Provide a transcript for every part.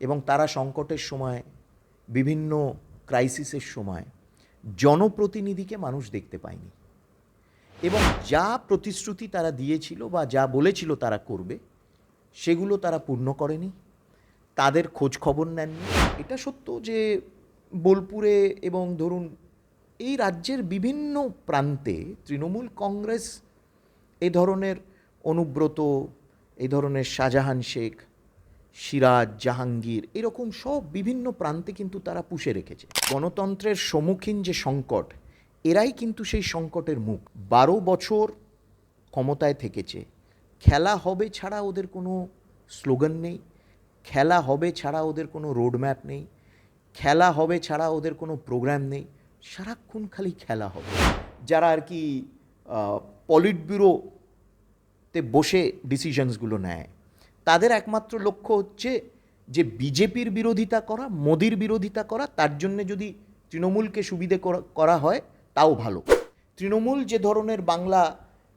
এবং তারা সংকটের সময়, বিভিন্ন ক্রাইসিসের সময় জনপ্রতিনিধিকে মানুষ দেখতে পায়নি। এবং যা প্রতিশ্রুতি তারা দিয়েছিল বা যা বলেছিল তারা করবে, সেগুলো তারা পূর্ণ করেনি। তাদের খোঁজ খবর নেননি। এটা সত্য যে বোলপুরে এবং ধরুন এই রাজ্যের বিভিন্ন প্রান্তে তৃণমূল কংগ্রেস এ ধরনের অনুব্রত, এ ধরনের শাহজাহান শেখ সিরাজ, জাহাঙ্গীর, এরকম সব বিভিন্ন প্রান্তে কিন্তু তারা পুষে রেখেছে। গণতন্ত্রের সম্মুখীন যে সংকট, এরাই কিন্তু সেই সংকটের মুখ। বারো বছর ক্ষমতায় থেকেছে। খেলা হবে ছাড়া ওদের কোনো স্লোগান নেই। খেলা হবে ছাড়া ওদের কোনো রোডম্যাপ নেই। খেলা হবে ছাড়া ওদের কোনো প্রোগ্রাম নেই। সারাক্ষণ খালি খেলা হবে। যারা আর কি পলিট ব্যুরোতে বসে ডিসিশনসগুলো নেয়। তাদের একমাত্র লক্ষ্য হচ্ছে যে বিজেপির বিরোধিতা করা, মোদির বিরোধিতা করা, তার জন্য যদি তৃণমূলকে সুবিধে করা- হয়, তাও ভালো। তৃণমূল যে ধরনের বাংলা,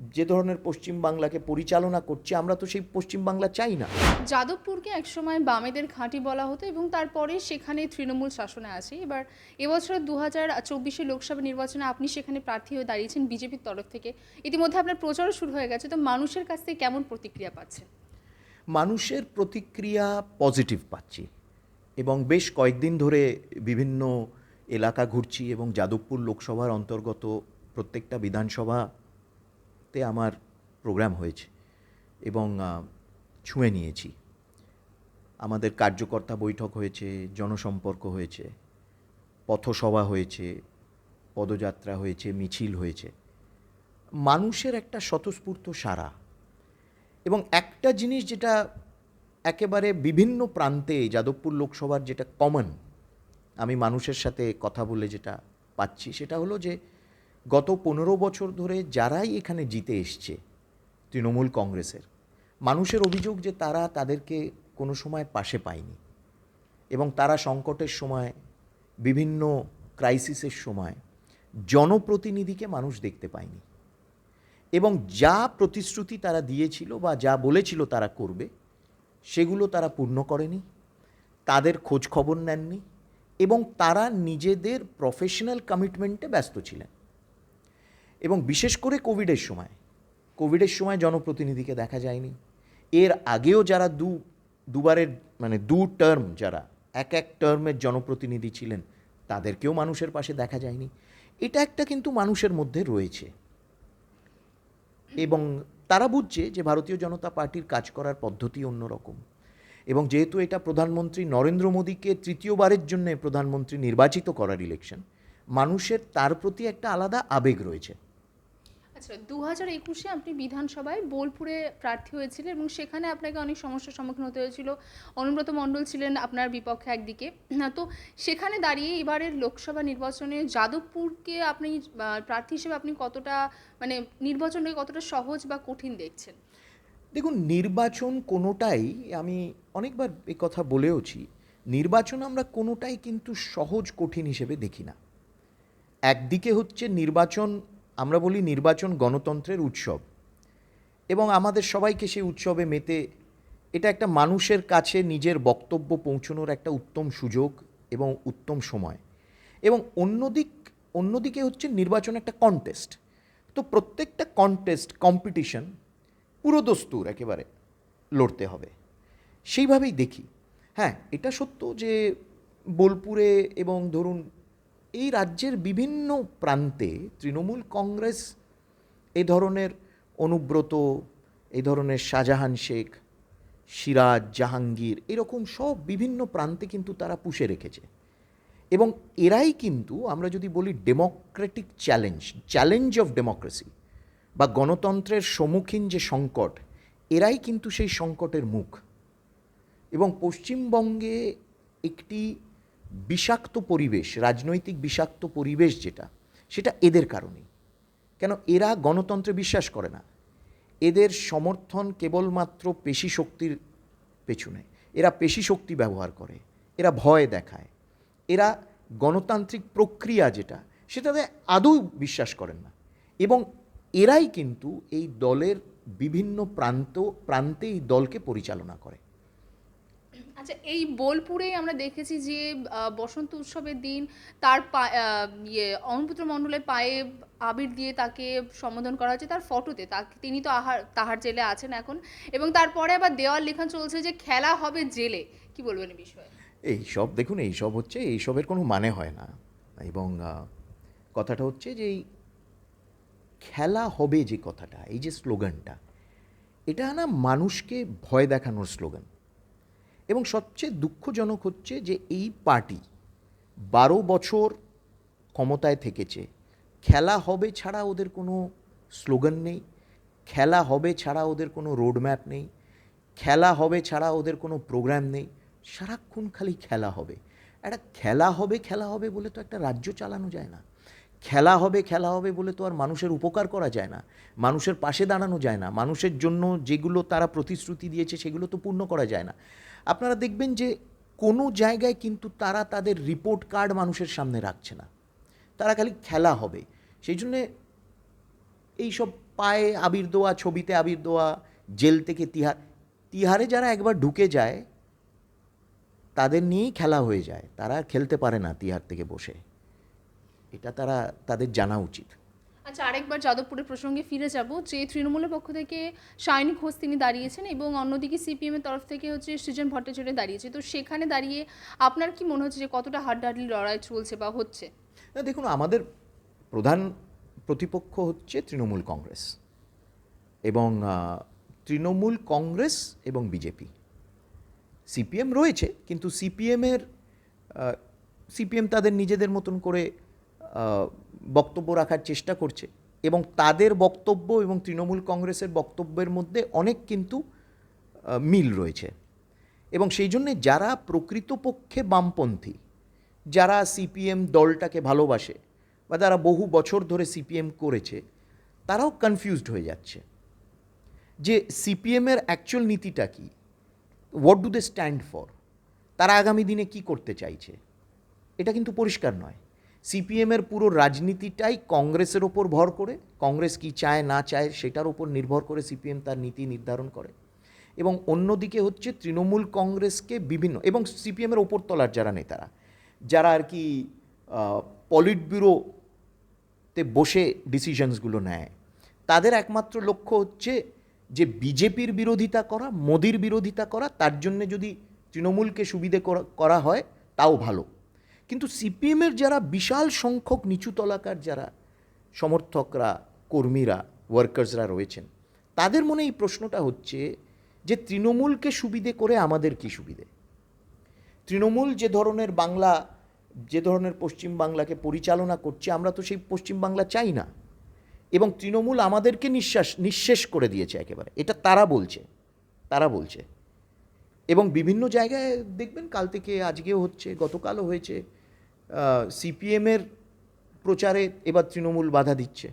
যে ধরনের পশ্চিম বাংলাকে পরিচালনা করছে, আমরা তো সেই পশ্চিম বাংলা চাই না। যাদবপুরকে একসময় বামেদের ঘাঁটি বলা হতো এবং তারপরে সেখানে তৃণমূল শাসনে আছে। এবার এবছর দু হাজার চব্বিশে লোকসভা নির্বাচনে আপনি সেখানে প্রার্থী হয়ে দাঁড়িয়েছেন বিজেপির তরফ থেকে। ইতিমধ্যে আপনার প্রচারও শুরু হয়ে গেছে, তো মানুষের কাছ থেকে কেমন প্রতিক্রিয়া পাচ্ছেন? মানুষের প্রতিক্রিয়া পজিটিভ পাচ্ছি এবং বেশ কয়েকদিন ধরে বিভিন্ন এলাকা ঘুরছি এবং যাদবপুর লোকসভার অন্তর্গত প্রত্যেকটা বিধানসভাতে আমার প্রোগ্রাম হয়েছে এবং ছুঁয়ে নিয়েছি। আমাদের কার্যকর্তা বৈঠক হয়েছে, জনসম্পর্ক হয়েছে, পথসভা হয়েছে, পদযাত্রা হয়েছে, মিছিল হয়েছে। মানুষের একটা স্বতঃস্ফূর্ত সারা এবং একটা জিনিস যেটা একেবারে বিভিন্ন প্রান্তে যাদবপুর লোকসভার যেটা কমন আমি মানুষের সাথে কথা বলে যেটা পাচ্ছি, সেটা হলো যে গত পনেরো বছর ধরে যারাই এখানে জিতে এসছে তৃণমূল কংগ্রেসের, মানুষের অভিযোগ যে তারা তাদেরকে কোনো সময় পাশে পায়নি এবং তারা সংকটের সময়, বিভিন্ন ক্রাইসিসের সময় জনপ্রতিনিধিকে মানুষ দেখতে পায়নি। এবং যা প্রতিশ্রুতি তারা দিয়েছিল বা যা বলেছিল তারা করবে, সেগুলো তারা পূর্ণ করেনি, তাদের খোঁজ খবর নেননি এবং তারা নিজেদের প্রফেশনাল কমিটমেন্টে ব্যস্ত ছিলেন। এবং বিশেষ করে কোভিডের সময় কোভিডের সময় জনপ্রতিনিধিকে দেখা যায়নি। এর আগেও যারা দু, দুবারের মানে দু টার্ম যারা, এক এক টার্মের জনপ্রতিনিধি ছিলেন, তাদেরকেও মানুষের পাশে দেখা যায়নি। এটা একটা কিন্তু মানুষের মধ্যে রয়েছে। এবং তারা বুঝছে যে ভারতীয় জনতা পার্টির কাজ করার পদ্ধতি অন্যরকম। এবং যেহেতু এটা প্রধানমন্ত্রী নরেন্দ্র মোদীকে তৃতীয়বারের জন্য প্রধানমন্ত্রী নির্বাচিত করার ইলেকশন মানুষের তার প্রতি একটা আলাদা আবেগ রয়েছে। আচ্ছা দু হাজার একুশে আপনি বিধানসভায় বোলপুরে প্রার্থী হয়েছিলেন এবং সেখানে আপনাকে অনেক সমস্যার সম্মুখীন হতে হয়েছিল। অনুব্রত মণ্ডল ছিলেন আপনার বিপক্ষে একদিকে। না, তো সেখানে দাঁড়িয়ে এবারের লোকসভা নির্বাচনে যাদবপুরকে আপনি প্রার্থী হিসেবে আপনি কতটা মানে নির্বাচনকে কতটা সহজ বা কঠিন দেখছেন? দেখুন নির্বাচন কোনোটাই আমি অনেকবার এই কথা বলেওছি নির্বাচন আমরা কোনোটাই কিন্তু সহজ কঠিন হিসেবে দেখি না। একদিকে হচ্ছে নির্বাচন আমরা বলি নির্বাচন গণতন্ত্রের উৎসব। এবং আমাদের সবাইকে সেই উৎসবে মেতে এটা একটা মানুষের কাছে নিজের বক্তব্য পৌঁছানোর একটা উত্তম সুযোগ এবং উত্তম সময়। এবং অন্যদিক, অন্যদিকে হচ্ছে নির্বাচন একটা কন্টেস্ট তো প্রত্যেকটা কন্টেস্ট কম্পিটিশন পুরোদস্তুর একেবারে লড়তে হবে। সেইভাবেই দেখি। হ্যাঁ এটা সত্য যে বোলপুরে এবং ধরুন এই রাজ্যের বিভিন্ন প্রান্তে তৃণমূল কংগ্রেস এ ধরনের অনুব্রত, এ ধরনের শাহজাহান শেখ, সিরাজ জাহাঙ্গীর এরকম সব বিভিন্ন প্রান্তে কিন্তু তারা পুষে রেখেছে। এবং এরাই কিন্তু আমরা যদি বলি democratic challenge challenge of democracy বা গণতন্ত্রের সম্মুখীন যে সংকট, এরাই কিন্তু সেই সংকটের মুখ। এবং পশ্চিমবঙ্গে একটি বিষাক্ত পরিবেশ, রাজনৈতিক বিষাক্ত পরিবেশ যেটা, সেটা এদের কারণেই। কেন? এরা গণতন্ত্রে বিশ্বাস করে না। এদের সমর্থন কেবলমাত্র পেশি শক্তির পেছনে। এরা পেশি শক্তি ব্যবহার করে। এরা ভয় দেখায়। এরা গণতান্ত্রিক প্রক্রিয়া যেটা, সেটাতে আদৌ বিশ্বাস করেন না। এবং এরাই কিন্তু এই দলের বিভিন্ন প্রান্ত, প্রান্তে এই দলকে পরিচালনা করে। আচ্ছা এই বোলপুরে আমরা দেখেছি যে বসন্ত উৎসবের দিন তার ইয়ে অমরপুত্র মণ্ডলের পায়ে আবির দিয়ে তাকে সম্বোধন করা হচ্ছে তার ফটোতে তাকে, তিনি তো আহার, তাহার জেলে আছেন এখন। এবং তারপরে আবার দেওয়াল লেখা চলছে যে, খেলা হবে জেলে। কি বলবেন এই বিষয়ে? এই সব, দেখুন, এই সব হচ্ছে, এই সবের কোনো মানে হয় না। এবং কথাটা হচ্ছে যে খেলা হবে যে কথাটা, এই যে স্লোগানটা, এটা না মানুষকে ভয় দেখানোর স্লোগান। এবং সবচেয়ে দুঃখজনক হচ্ছে যে এই পার্টি বারো বছর ক্ষমতায় থেকেছে। খেলা হবে ছাড়া ওদের কোনো স্লোগান নেই। খেলা হবে ছাড়া ওদের কোনো রোডম্যাপ নেই। খেলা হবে ছাড়া ওদের কোনো প্রোগ্রাম নেই। সারাক্ষণ খালি খেলা হবে। একটা খেলা হবে খেলা হবে বলে তো একটা রাজ্য চালানো যায় না। খেলা হবে খেলা হবে বলে তো আর মানুষের উপকার করা যায় না। মানুষের পাশে দাঁড়ানো যায় না। মানুষের জন্য যেগুলো তারা প্রতিশ্রুতি দিয়েছে সেগুলো তো পূর্ণ করা যায় না। আপনারা দেখবেন যে কোনো জায়গায় কিন্তু তারা তাদের রিপোর্ট কার্ড মানুষের সামনে রাখছে না। তারা খালি খেলা হবে। সেই জন্যে এইসব পায়ে আবির দেওয়া ছবিতে আবির দেওয়া জেল থেকে তিহার, তিহারে যারা একবার ঢুকে যায়, তাদের নিয়েই খেলা হয়ে যায়। তারা খেলতে পারে না তিহার থেকে বসে। এটা তারা, তাদের জানা উচিত। আচ্ছা আরেকবার যাদবপুরের প্রসঙ্গে ফিরে যাব। যে তৃণমূলের পক্ষ থেকে শাইনি ঘোষ তিনি দাঁড়িয়েছেন এবং অন্যদিকে সিপিএম এর তরফ থেকে হচ্ছে সৃজন ভট্টাচার্য দাঁড়িয়েছে। তো সেখানে দাঁড়িয়ে আপনার কি মনে হচ্ছে যে কতটা হাড্ডাহাড্ডি লড়াই চলছে বা হচ্ছে? না, দেখুন, আমাদের প্রধান প্রতিপক্ষ হচ্ছে তৃণমূল কংগ্রেস এবং তৃণমূল কংগ্রেস এবং বিজেপি। সিপিএম রয়েছে, কিন্তু সিপিএমের সিপিএম তাদের নিজেদের মতন করে বক্তব্য রাখার চেষ্টা করছে এবং তাদের বক্তব্য এবং তৃণমূল কংগ্রেসের বক্তব্যের মধ্যে অনেক কিন্তু মিল রয়েছে। এবং সেই জন্যে যারা প্রকৃতপক্ষে বামপন্থী, যারা সিপিএম দলটাকে ভালোবাসে বা যারা বহু বছর ধরে সিপিএম করেছে, তারাও কনফিউজড হয়ে যাচ্ছে। যে সিপিএমের অ্যাকচুয়াল নীতিটা কী? What do they stand for তারা আগামী দিনে কি করতে চাইছে? এটা কিন্তু পরিষ্কার নয়। সিপিএমের পুরো রাজনীতিটাই কংগ্রেসের ওপর ভর করে। কংগ্রেস কি চায়, না চায়, সেটার ওপর নির্ভর করে সিপিএম তার নীতি নির্ধারণ করে। এবং অন্যদিকে হচ্ছে তৃণমূল কংগ্রেসকে বিভিন্ন, এবং সিপিএমের ওপর তলার যারা নেতারা, যারা আর কি পলিট ব্যুরোতে বসে ডিসিশনসগুলো নেয়, তাদের একমাত্র লক্ষ্য হচ্ছে যে বিজেপির বিরোধিতা করা, মোদির বিরোধিতা করা, তার জন্য যদি তৃণমূলকে সুবিধে করা- করা হয়, তাও ভালো। কিন্তু সিপিএমের যারা বিশাল সংখ্যক নিচু তলাকার যারা সমর্থকরা, কর্মীরা ওয়ার্কার্সরা রয়েছেন, তাদের মনে এই প্রশ্নটা হচ্ছে যে তৃণমূলকে সুবিধে করে আমাদের কি সুবিধে? তৃণমূল যে ধরনের বাংলা, যে ধরনের পশ্চিম বাংলাকে পরিচালনা করছে, আমরা তো সেই পশ্চিম বাংলা চাই না। এবং তৃণমূল আমাদেরকে নিঃশ্বাস, নিঃশেষ করে দিয়েছে একেবারে। এটা তারা বলছে তারা বলছে। এবং বিভিন্ন জায়গায় দেখবেন, কাল থেকে আজকেও হচ্ছে, গতকালও হয়েছে। সিপিএমের প্রচারে এবার তৃণমূল বাধা দিচ্ছে।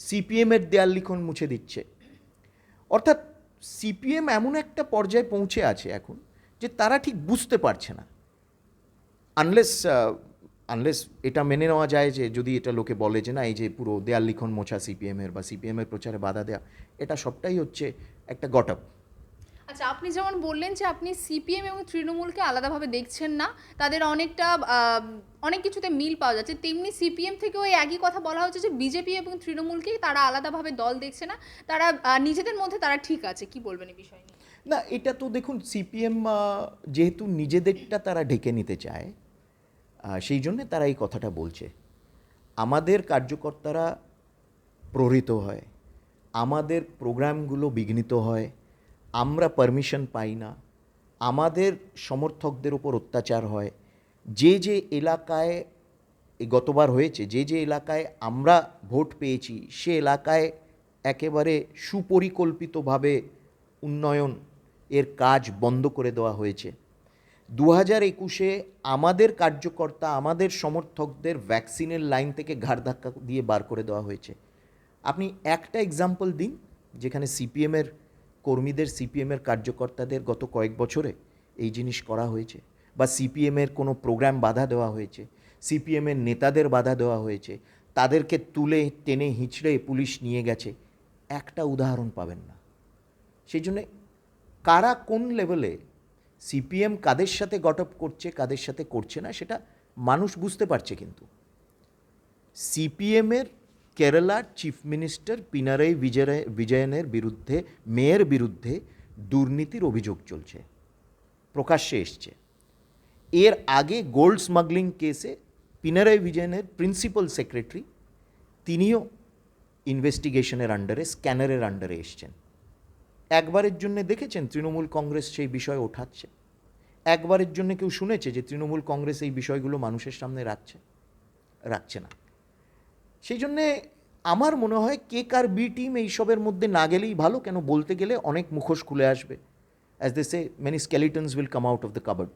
সিপিএমের দেয়াল লিখন মুছে দিচ্ছে। অর্থাৎ সিপিএম এমন একটা পর্যায়ে পৌঁছে আছে এখন যে তারা ঠিক বুঝতে পারছে না। আনলেস আনলেস এটা মেনে নেওয়া যায় যে যদি এটা লোকে বলে যে না, এই যে পুরো দেয়াল লিখন মোছা সিপিএমের বা সিপিএমের প্রচারে বাধা দেওয়া এটা সবটাই হচ্ছে একটা গটপ আচ্ছা আপনি যেমন বললেন যে আপনি সিপিএম এবং তৃণমূলকে আলাদাভাবে দেখছেন না, তাদের অনেকটা অনেক কিছুতে মিল পাওয়া যাচ্ছে। তেমনি সিপিএম থেকেও ওই একই কথা বলা হচ্ছে যে বিজেপি এবং তৃণমূলকেই তারা আলাদাভাবে দল দেখছে না, তারা নিজেদের মধ্যে তারা ঠিক আছে। কি বলবেন এই বিষয় না, এটা তো দেখুন, সিপিএম যেহেতু নিজেদেরটা তারা ঢেকে নিতে চায় সেই জন্যে তারা এই কথাটা বলছে। আমাদের কার্যকর্তারা প্রহৃত হয়, আমাদের প্রোগ্রামগুলো বিঘ্নিত হয় আমরা পারমিশন পাই না। আমাদের সমর্থকদের ওপর অত্যাচার হয়। যে যে এলাকায় গতবার হয়েছে, যে যে এলাকায় আমরা ভোট পেয়েছি, সে এলাকায় একেবারে সুপরিকল্পিতভাবে উন্নয়ন এর কাজ বন্ধ করে দেওয়া হয়েছে। দু হাজার একুশে আমাদের কার্যকর্তা, আমাদের সমর্থকদের ভ্যাকসিনের লাইন থেকে ঘাড় ধাক্কা দিয়ে বার করে দেওয়া হয়েছে। আপনি একটা এক্সাম্পল দিন, যেখানে সিপিএমের কর্মীদের সিপিএমের কার্যকর্তাদের গত কয়েক বছরে এই জিনিস করা হয়েছে বা সিপিএমের কোনো প্রোগ্রাম বাধা দেওয়া হয়েছে সিপিএমের নেতাদের বাধা দেওয়া হয়েছে, তাদেরকে তুলে, টেনে, হিঁচড়ে পুলিশ নিয়ে গেছে, একটা উদাহরণ পাবেন না। সেই জন্যে কারা কোন লেভেলে সিপিএম কাদের সাথে গট আপ করছে, কাদের সাথে করছে না, সেটা মানুষ বুঝতে পারছে কিন্তু। সিপিএমের কেরালার চিফ মিনিস্টার পিনারাই বিজয় বিজয়নের বিরুদ্ধে মেয়ের বিরুদ্ধে দুর্নীতির অভিযোগ চলছে। প্রকাশ্যে এসছে। এর আগে গোল্ড স্মাগলিং কেসে পিনারাই বিজয়নের প্রিন্সিপাল সেক্রেটারি তিনিও ইনভেস্টিগেশনের আন্ডারে স্ক্যানারের আন্ডারে এসছেন। একবারের জন্য দেখেছেন তৃণমূল কংগ্রেস সেই বিষয় ওঠাচ্ছে। একবারের জন্য কেউ শুনেছে যে তৃণমূল কংগ্রেস এই বিষয়গুলো মানুষের সামনে রাখছে? রাখছে না। সেই জন্যে আমার মনে হয় কে কার বি টিম এইসবের মধ্যে না গেলেই ভালো, কেন বলতে গেলে অনেক মুখোশ খুলে আসবে। As they say many skeletons will come out of the cupboard